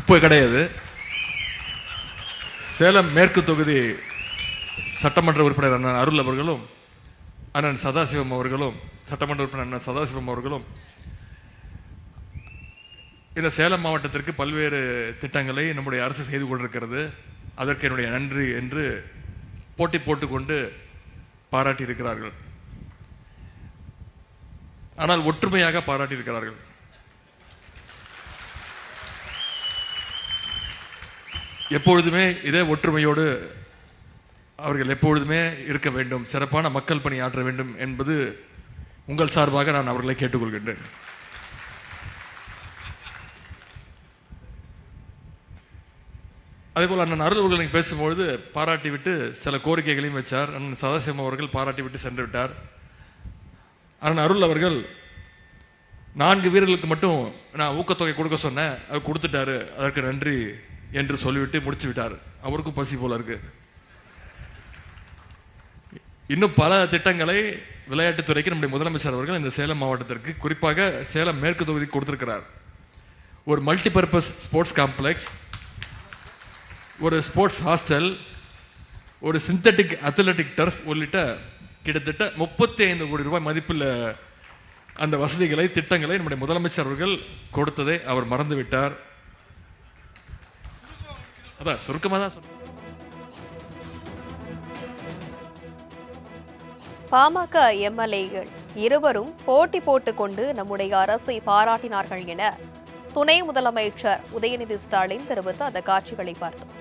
இப்போ கிடையாது. சேலம் மேற்கு தொகுதி சட்டமன்ற உறுப்பினர் அண்ணன் அருள் அவர்களும் அண்ணன் சதாசிவம் அவர்களும் சட்டமன்ற உறுப்பினர் அண்ணன் சதாசிவம் அவர்களும் இந்த சேலம் மாவட்டத்திற்கு பல்வேறு திட்டங்களை நம்முடைய அரசு செய்து கொண்டிருக்கிறது. அதற்கு என்னுடைய நன்றி என்று போட்டி போட்டுக்கொண்டு பாராட்டியிருக்கிறார்கள். ஆனால் ஒற்றுமையாக பாராட்டி எப்பொழுதுமே இதே ஒற்றுமையோடு அவர்கள் எப்பொழுதுமே இருக்க வேண்டும். சிறப்பான மக்கள் பணி ஆற்ற வேண்டும் என்பது உங்கள் சார்பாக நான் அவர்களை கேட்டுக்கொள்கின்றேன். அதேபோல் அண்ணன் அருள் அவர்கள் பேசும்பொழுது பாராட்டி விட்டு சில கோரிக்கைகளையும் வச்சார். அண்ணன் சதாசிவம் அவர்கள் பாராட்டி விட்டு சென்று விட்டார். அண்ணன் அருள் அவர்கள் நான்கு வீரர்களுக்கு மட்டும் நான் ஊக்கத்தொகை கொடுக்க சொன்னேன். அது கொடுத்துட்டாரு. அதற்கு நன்றி. என்று சொல்லிவிட்டு முடிச்சு விட்டார். அவருக்கும் பசி போல இருக்கு. இன்னும் பல திட்டங்களை விளையாட்டுத்துறைக்கு நம்முடைய முதலமைச்சர் அவர்கள் இந்த சேலம் மாவட்டத்திற்கு குறிப்பாக சேலம் மேற்கு தொகுதி கொடுத்திருக்கிறார். ஒரு மல்டிபர்பஸ் ஸ்போர்ட்ஸ் காம்ப்ளெக்ஸ் ஒரு ஸ்போர்ட்ஸ் ஹாஸ்டல் ஒரு சிந்தட்டிக் அத்லட்டிக் டர்ஃப் உள்ளிட்ட கிட்டத்தட்ட முப்பத்தி ஐந்து கோடி ரூபாய் மதிப்புள்ள அந்த வசதிகளை திட்டங்களை நம்முடைய முதலமைச்சர் அவர்கள் கொடுத்ததை அவர் மறந்துவிட்டார். அதான் சுருக்கமாக தான் பாமக எம்எல்ஏகள் இருவரும் போட்டி போட்டுக்கொண்டு நம்முடைய அரசை பாராட்டினார்கள் என துணை முதலமைச்சர் உதயநிதி ஸ்டாலின் தெரிவித்த அந்த காட்சிகளை பார்த்தோம்.